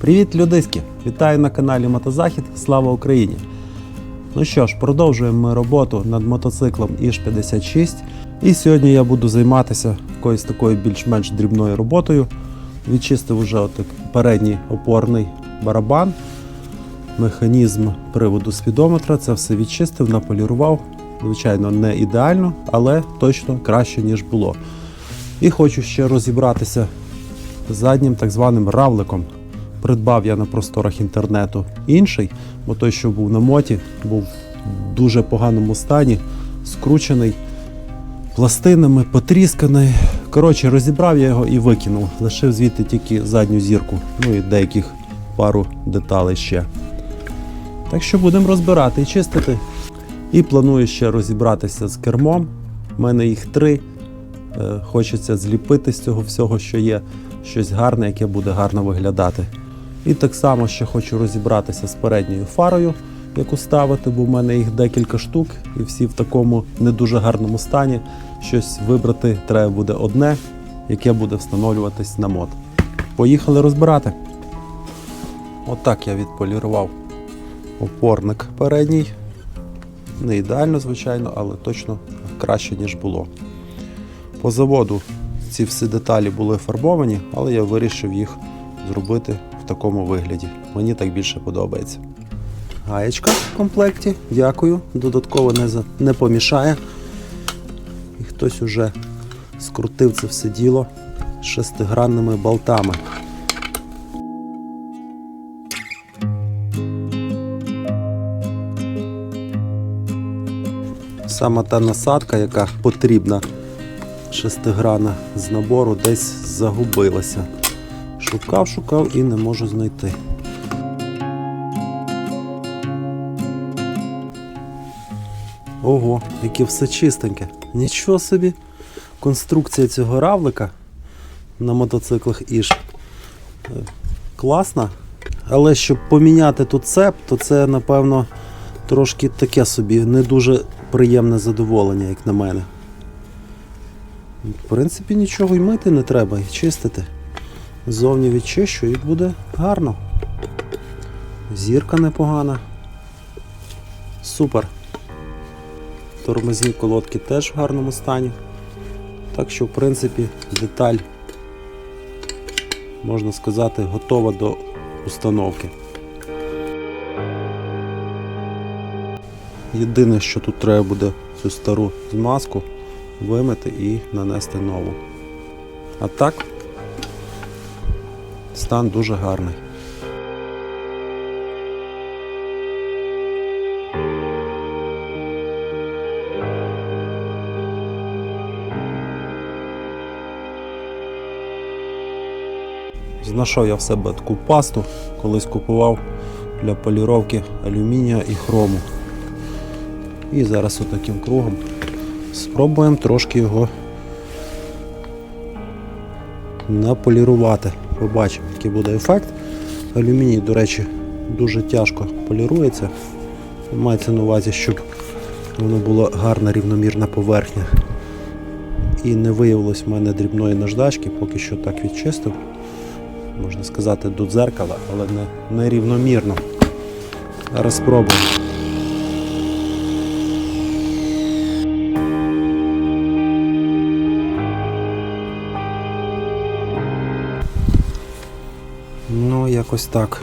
Привіт, людиськи! Вітаю на каналі Мотозахід. Слава Україні! Ну що ж, продовжуємо ми роботу над мотоциклом Іж-56. І сьогодні я буду займатися якоюсь такою більш-менш дрібною роботою. Відчистив уже отак передній опорний барабан, механізм приводу спідометра. Це все відчистив, наполірував. Звичайно, не ідеально, але точно краще, ніж було. І хочу ще розібратися з заднім так званим равликом. Придбав я на просторах інтернету інший, бо той, що був на моті, був в дуже поганому стані, скручений пластинами, потрісканий. Коротше, розібрав я його і викинув. Лишив звідти тільки задню зірку, ну і деяких пару деталей ще. Так що будемо розбирати і чистити. І планую ще розібратися з кермом. У мене їх три. Е, Хочеться зліпити з цього всього, що є, щось гарне, яке буде гарно виглядати. І так само ще хочу розібратися з передньою фарою, яку ставити, бо в мене їх декілька штук, і всі в такому не дуже гарному стані. Щось вибрати треба буде одне, яке буде встановлюватись на мод. Поїхали розбирати. Отак я відполірував опорник передній. Не ідеально, звичайно, але точно краще, ніж було. По заводу ці всі деталі були фарбовані, але я вирішив їх зробити такому вигляді. Мені так більше подобається. Гаєчка в комплекті, дякую. Додатково не, за... не помішає. І хтось уже скрутив це все діло шестигранними болтами. Саме та насадка, яка потрібна шестиграна з набору, десь загубилася. Шукав, шукав і не можу знайти. Ого, яке все чистеньке. Нічого собі. Конструкція цього равлика на мотоциклах Іж. е, Класна. Але щоб поміняти тут цеп, то це, напевно, трошки таке собі не дуже приємне задоволення, як на мене. В принципі, нічого й мити не треба, і чистити. Зовні відчищу і буде гарно. Зірка непогана. Супер. Тормозні колодки теж в гарному стані. Так що, в принципі, деталь, можна сказати, готова до установки. Єдине, що тут треба буде цю стару змазку вимити і нанести нову. А так, стан дуже гарний. Знайшов я в себе таку пасту, колись купував для поліровки алюмінія і хрому. І зараз отаким кругом спробуємо трошки його наполірувати. Побачимо, який буде ефект. Алюміній, до речі, дуже тяжко полірується. Мається на увазі, щоб воно була гарна рівномірна поверхня. І не виявилось в мене дрібної наждачки, поки що так відчистив. Можна сказати, до дзеркала, але не, не рівномірно. Зараз спробуємо. Якось так.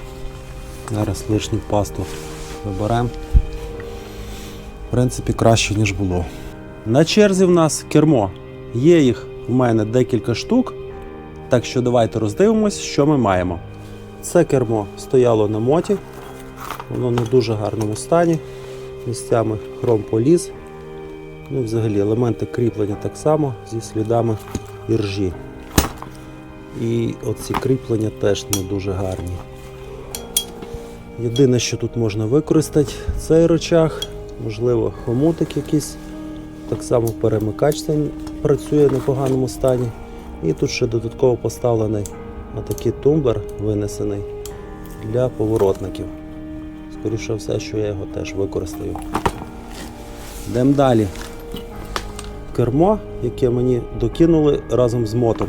Зараз лишню пасту виберемо. В принципі, краще, ніж було. На черзі в нас кермо. Є їх в мене декілька штук. Так що давайте роздивимось, що ми маємо. Це кермо стояло на моті. Воно не в дуже гарному стані. Місцями хром поліз. Ну і взагалі елементи кріплення так само зі слідами іржі. І оці кріплення теж не дуже гарні. Єдине, що тут можна використати, цей рычаг, можливо, хомутик якийсь. Так само перемикач працює в непоганому стані. І тут ще додатково поставлений отакий тумблер винесений для поворотників. Скоріше все, що я його теж використаю. Йдемо далі. Кермо, яке мені докинули разом з мотом.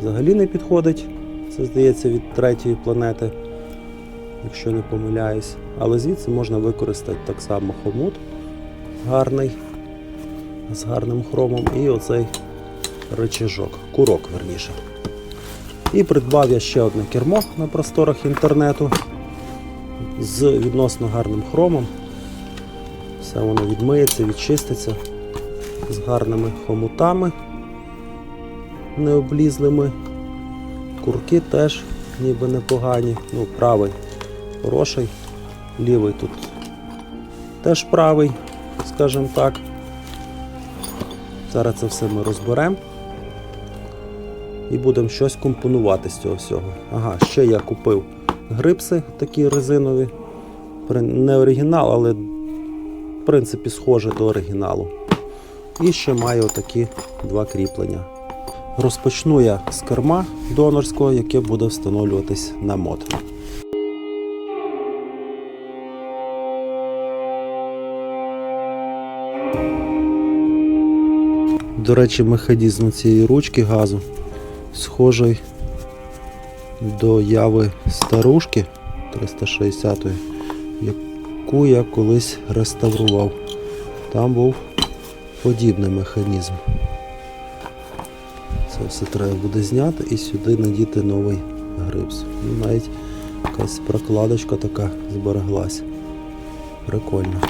Взагалі не підходить. Це здається від третьої планети, якщо не помиляюсь. Але звідси можна використати так само хомут гарний, з гарним хромом, і оцей рычажок, курок верніше. І придбав я ще одне кермо на просторах інтернету з відносно гарним хромом. Все воно відмиється, відчиститься з гарними хомутами необлізлими. Курки теж ніби непогані. Ну, правий хороший, лівий тут теж правий, скажімо так. Зараз це все ми розберемо і будемо щось компонувати з цього всього. Ага, ще я купив грипси такі резинові. Не оригінал, але в принципі схоже до оригіналу. І ще маю такі два кріплення. Розпочну я з керма донорського, яке буде встановлюватись на мод. До речі, механізм цієї ручки газу схожий до яви старушки 360, яку я колись реставрував. Там був подібний механізм. Це все треба буде зняти і сюди надіти новий грипс. Ну, навіть якась прокладочка така збереглась. Прикольно.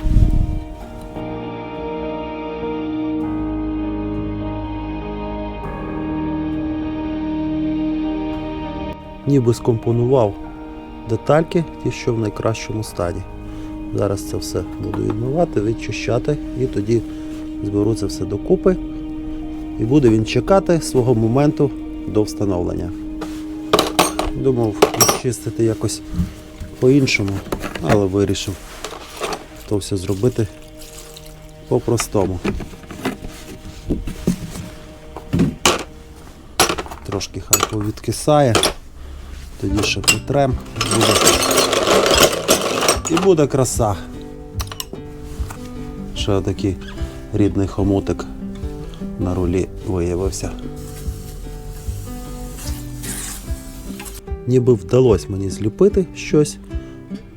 Ніби скомпонував детальки, ті, що в найкращому стані. Зараз це все буду відмивати, відчищати і тоді зберу це все докупи. І буде він чекати свого моменту до встановлення. Думав чистити якось по-іншому, але вирішив то все зробити по-простому. Трошки хай повідкисає, тоді ще потрем буде. І буде краса. Ще такий рідний хомутик на рулі виявився. Ніби вдалося мені зліпити щось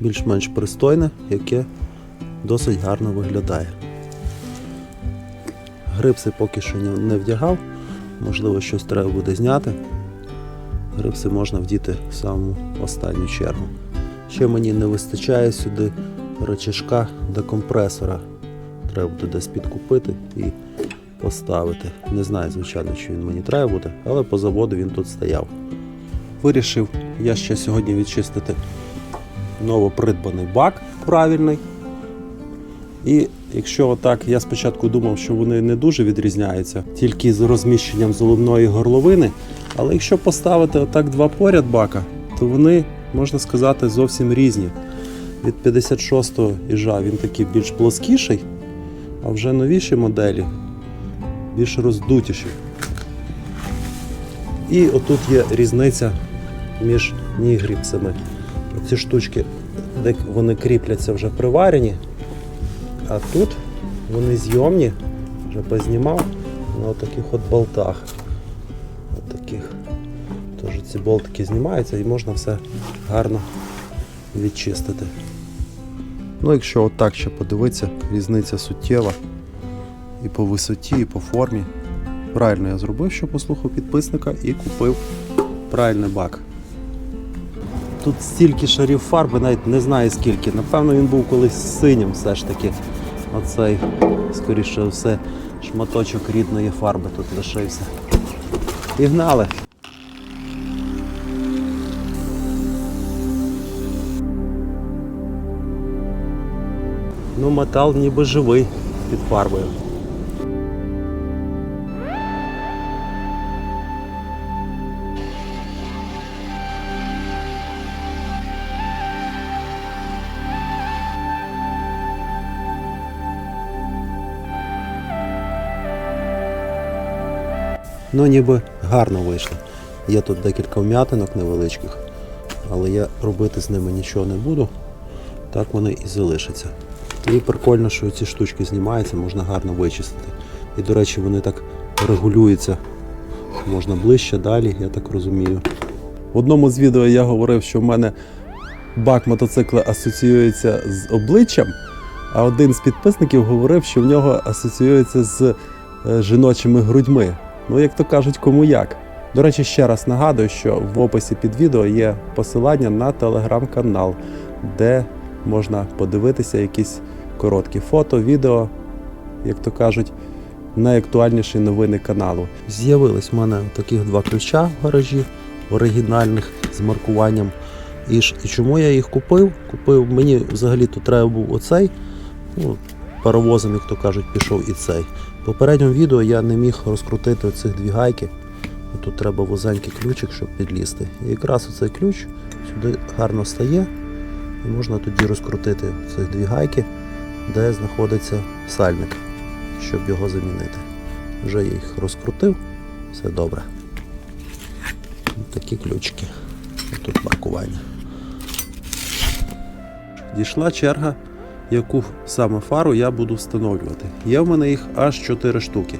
більш-менш пристойне, яке досить гарно виглядає. Грипси поки що не вдягав, можливо, щось треба буде зняти. Грипси можна вдіти в саму останню чергу. Ще мені не вистачає сюди рычажка до компресора. Треба буде десь підкупити і поставити. Не знаю, звичайно, чи він мені треба буде, але по заводу він тут стояв. Вирішив я ще сьогодні відчистити новопридбаний бак правильний. І якщо отак, я спочатку думав, що вони не дуже відрізняються, тільки з розміщенням золовної горловини. Але якщо поставити отак два поряд бака, то вони, можна сказати, зовсім різні. Від 56-го іжа він такий більш плоскіший, а вже новіші моделі більш роздутіші. І отут є різниця між нігріпсами. Ці штучки, де вони кріпляться вже приварені, а тут вони зйомні, вже познімав на таких от болтах. От таких. Тож ці болтики знімаються і можна все гарно відчистити. Ну, якщо отак ще подивитися, різниця суттєва і по висоті, і по формі. Правильно я зробив, що послухав підписника і купив правильний бак. Тут стільки шарів фарби, навіть не знаю скільки. Напевно, він був колись синім все ж таки. Оцей, скоріше все, шматочок рідної фарби тут лишився. Пігнали! Ну, метал ніби живий під фарбою. Ну, ніби гарно вийшло. Є тут декілька вм'ятинок невеличких, але я робити з ними нічого не буду. Так вони і залишаться. І прикольно, що ці штучки знімаються, можна гарно вичистити. І, до речі, вони так регулюються. Можна ближче, далі, я так розумію. В одному з відео я говорив, що в мене бак мотоцикла асоціюється з обличчям, а один з підписників говорив, що в нього асоціюється з е, жіночими грудьми. Ну, як то кажуть, кому як. До речі, ще раз нагадую, що в описі під відео є посилання на телеграм-канал, де можна подивитися якісь короткі фото, відео, як то кажуть, найактуальніші новини каналу. З'явились в мене таких два ключа в гаражі оригінальних з маркуванням. І, і чому я їх купив? Купив, мені взагалі то треба був оцей. Ну, паровозом, як то кажуть, пішов і цей. Попередньому відео я не міг розкрутити оцих дві гайки. Тут треба вузенький ключик, щоб підлізти. І якраз оцей ключ сюди гарно стає. І можна тоді розкрутити цих дві гайки, де знаходиться сальник, щоб його замінити. Вже я їх розкрутив, все добре. Такі ключики. Тут маркування. Дійшла черга, яку саме фару я буду встановлювати. Є в мене їх аж 4 штуки.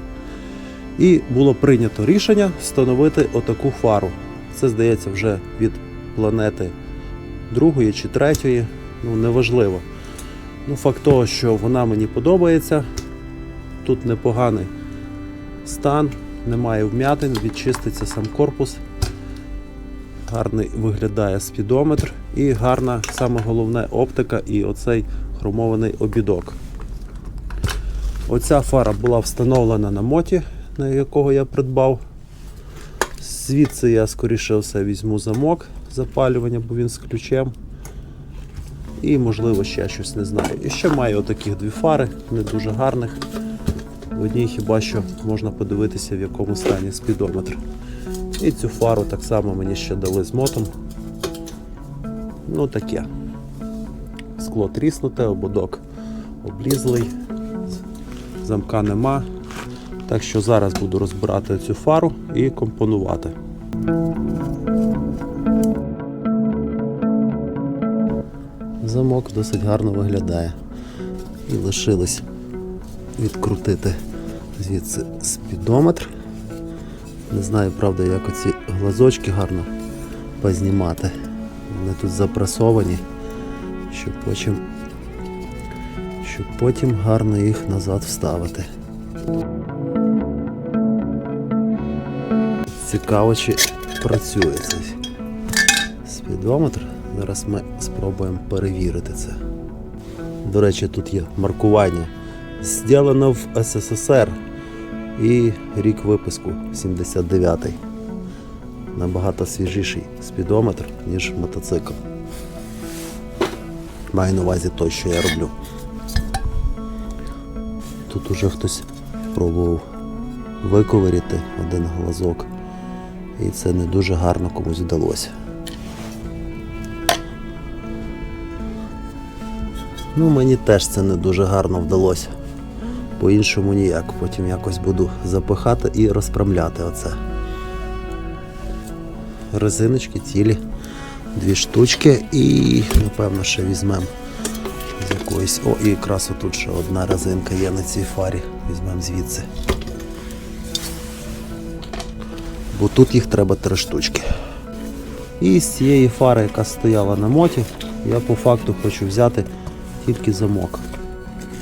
І було прийнято рішення встановити отаку фару. Це здається вже від планети другої чи третьої, ну неважливо. Ну, факт того, що вона мені подобається. Тут непоганий стан, немає вмятин, відчиститься сам корпус. Гарний виглядає спідометр і гарна, саме головне, оптика і оцей хромований обідок. Оця фара була встановлена на моті, на якого я придбав. Звідси я скоріше все візьму замок запалювання, бо він з ключем. І, можливо, ще щось не знаю. І ще маю отаких дві фари, не дуже гарних. В одній хіба що можна подивитися, в якому стані спідометр. І цю фару так само мені ще дали з мотом. Ну таке. Скло тріснуте, ободок облізлий, замка нема. Так що зараз буду розбирати цю фару і компонувати. Замок досить гарно виглядає. І лишилось відкрутити звідси спідометр. Не знаю, правда, як оці глазочки гарно познімати. Вони тут запресовані, щоб потім, щоб потім гарно їх назад вставити. Цікаво, чи працює цей спідометр. Зараз ми спробуємо перевірити це. До речі, тут є маркування. Зроблено в СССР і рік випуску 79-й. Набагато свіжіший спідометр, ніж мотоцикл. Маю на увазі той, що я роблю. Тут уже хтось пробував виковиряти один глазок. І це не дуже гарно комусь вдалося. Ну, мені теж це не дуже гарно вдалося. По-іншому ніяк. Потім якось буду запихати і розправляти оце. Резиночки цілі, дві штучки і, напевно, ще візьмемо з якоїсь. О, і якраз отут ще одна резинка є на цій фарі. Візьмемо звідси. Бо тут їх треба три штучки. І з цієї фари, яка стояла на моті, я по факту хочу взяти тільки замок.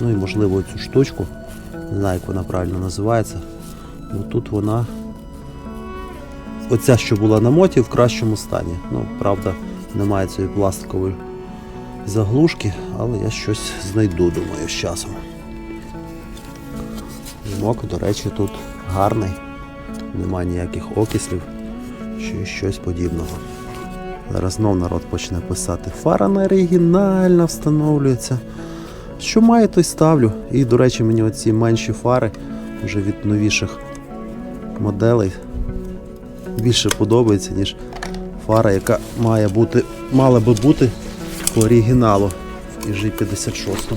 Ну і можливо цю штучку. Не знаю, як вона правильно називається. Ну тут вона. Оця, що була на моті, в кращому стані. Ну, правда, немає цієї пластикової заглушки, але я щось знайду, думаю, з часом. Замок, до речі, тут гарний. Немає ніяких окислів чи щось подібного. Зараз знов народ почне писати. Фара не оригінальна встановлюється. Що має, то й ставлю. І, до речі, мені оці менші фари вже від новіших моделей більше подобається, ніж фара, яка має бути, мала би бути по оригіналу в іж 56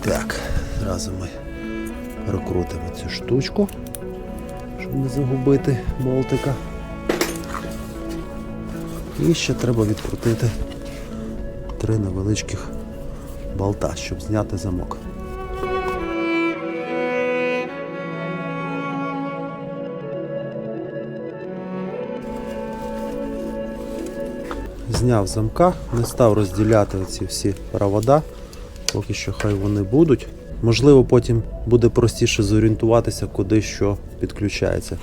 Так, зразу ми прокрутимо цю штучку, щоб не загубити болтика. І ще треба відкрутити три невеличких болта, щоб зняти замок. Зняв замка, не став розділяти ці всі провода. Поки що хай вони будуть. Можливо, потім буде простіше зорієнтуватися, куди що підключається.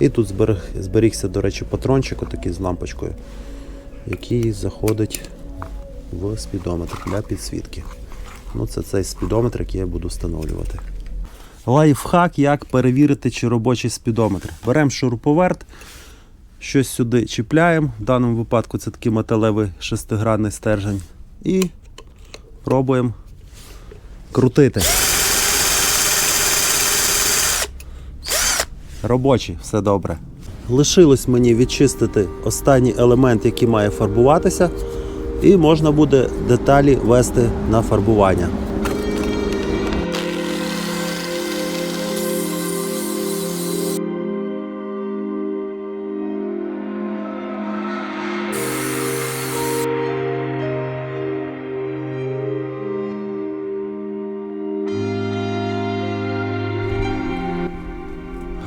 І тут зберег, зберігся, до речі, патрончик отакий з лампочкою, який заходить в спідометр для підсвітки. Ну, це цей спідометр, який я буду встановлювати. Лайфхак, як перевірити, чи робочий спідометр. Беремо шуруповерт, щось сюди чіпляємо. В даному випадку це такий металевий шестигранний стержень. І пробуємо крутити. Робочий, все добре. Лишилось мені відчистити останній елемент, який має фарбуватися, і можна буде деталі вести на фарбування.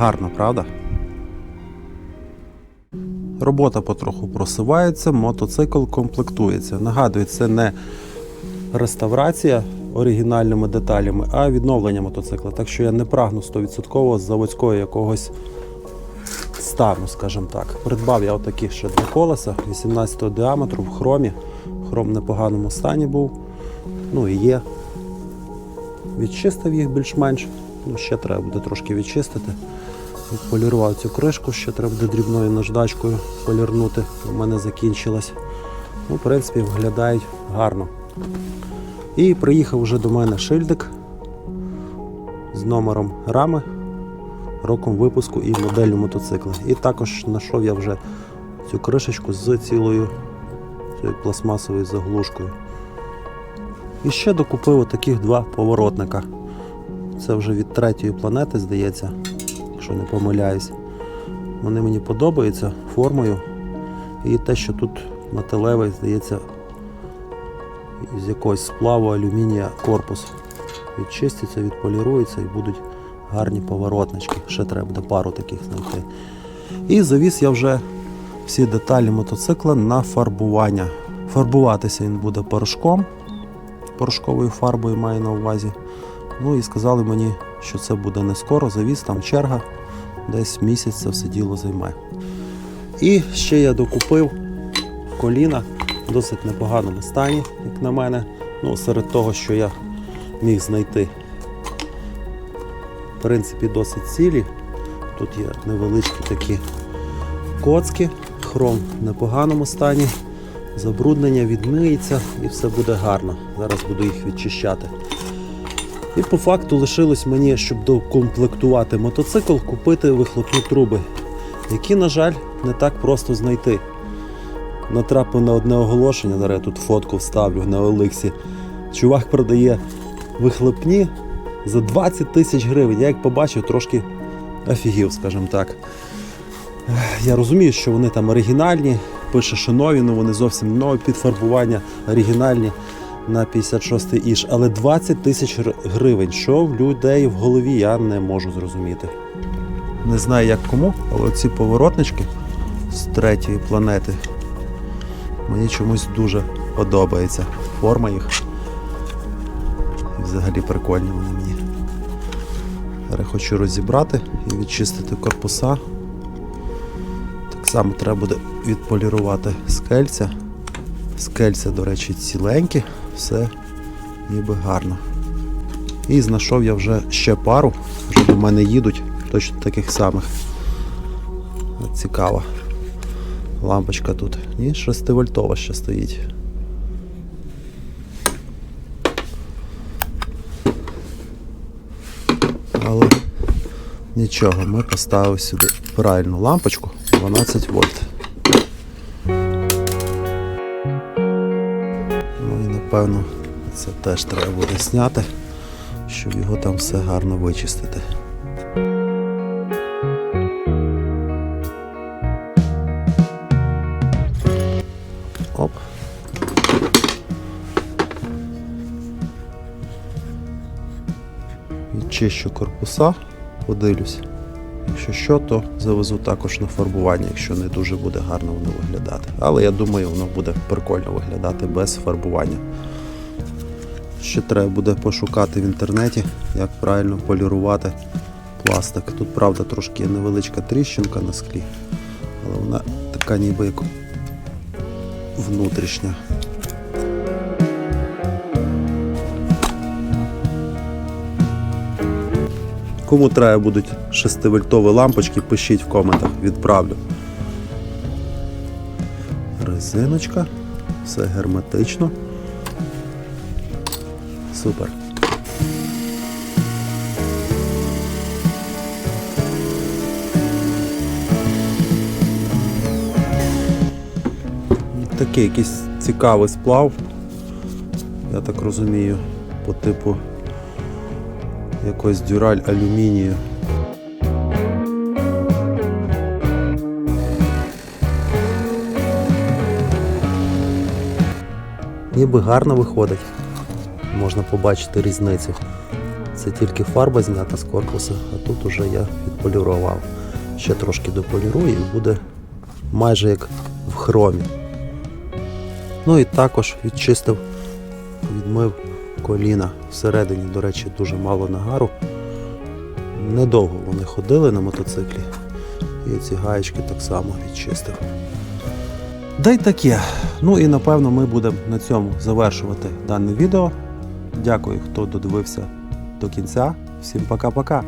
Гарно, правда? Робота потроху просувається, мотоцикл комплектується. Нагадую, це не реставрація оригінальними деталями, а відновлення мотоцикла. Так що я не прагну 100% з заводського якогось стану, скажімо так. Придбав я отакі ще два колеса 18 діаметру в хромі. Хром в непоганому стані був. Ну і є. Відчистив їх більш-менш. Ну, ще треба буде трошки відчистити. Полірував цю кришку, ще треба буде дрібною наждачкою полірнути. У мене закінчилась. Ну, в принципі, виглядають гарно. І приїхав вже до мене шильдик з номером рами, роком випуску і моделлю мотоцикла. І також знайшов я вже цю кришечку з цілою цією пластмасовою заглушкою. І ще докупив таких два поворотника. Це вже від третьої планети, здається, якщо не помиляюсь. Вони мені подобаються формою. І те, що тут металевий, здається, з якогось сплаву алюмінія корпус. Відчиститься, відполірується і будуть гарні поворотнички. Ще треба буде пару таких знайти. І завіз я вже всі деталі мотоцикла на фарбування. Фарбуватися він буде порошком, порошковою фарбою маю на увазі. Ну і сказали мені, що це буде не скоро, завіз, там черга, десь місяць це все діло займає. І ще я докупив коліна в досить непоганому стані, як на мене. Ну, серед того, що я міг знайти. В принципі, досить цілі. Тут є невеличкі такі коцки, хром в непоганому стані, забруднення відмиється і все буде гарно. Зараз буду їх відчищати. І по факту лишилось мені, щоб докомплектувати мотоцикл, купити вихлопні труби, які, на жаль, не так просто знайти. Натрапив на одне оголошення, зараз я тут фотку вставлю на Олексі. Чувак продає вихлопні за 20 тисяч гривень. Я як побачив, трошки офігів, скажімо так. Я розумію, що вони там оригінальні, пише, що нові, але вони зовсім нові підфарбування, оригінальні на 56 іж, але 20 тисяч гривень. Що в людей в голові, я не можу зрозуміти. Не знаю як кому, але ці поворотнички з третьої планети мені чомусь дуже подобається. Форма їх. Взагалі прикольні вони мені. Зараз хочу розібрати і відчистити корпуса. Так само треба буде відполірувати скельця. Скельця, до речі, ціленькі, все ніби гарно. І знайшов я вже ще пару, вже до мене їдуть, точно таких самих. От Цікаво. Лампочка тут. Ні, 6 вольтова ще стоїть. Але нічого, ми поставили сюди правильну лампочку 12 вольт. Напевно це теж треба буде зняти, щоб його там все гарно вичистити. Оп. Відчищу корпуса, подивлюсь, Якщо що, то завезу також на фарбування, якщо не дуже буде гарно воно виглядати. Але я думаю, воно буде прикольно виглядати без фарбування. Ще треба буде пошукати в інтернеті, як правильно полірувати пластик. Тут, правда, трошки невеличка тріщинка на склі, але вона така ніби як внутрішня. Кому треба будуть 6-вольтові лампочки, пишіть в коментах, відправлю. Резиночка, все герметично. Супер. Такий якийсь цікавий сплав. Я так розумію, по типу якось дюраль алюмінію. Ніби гарно виходить. Можна побачити різницю. Це тільки фарба знята з корпусу, а тут уже я відполірував. Ще трошки дополірую і буде майже як в хромі. Ну і також відчистив, відмив коліна. Всередині, до речі, дуже мало нагару. Недовго вони ходили на мотоциклі. І ці гаєчки так само відчистив. Да й таке. Ну і напевно ми будемо на цьому завершувати дане відео. Дякую, хто додивився до кінця. Всім пока-пока.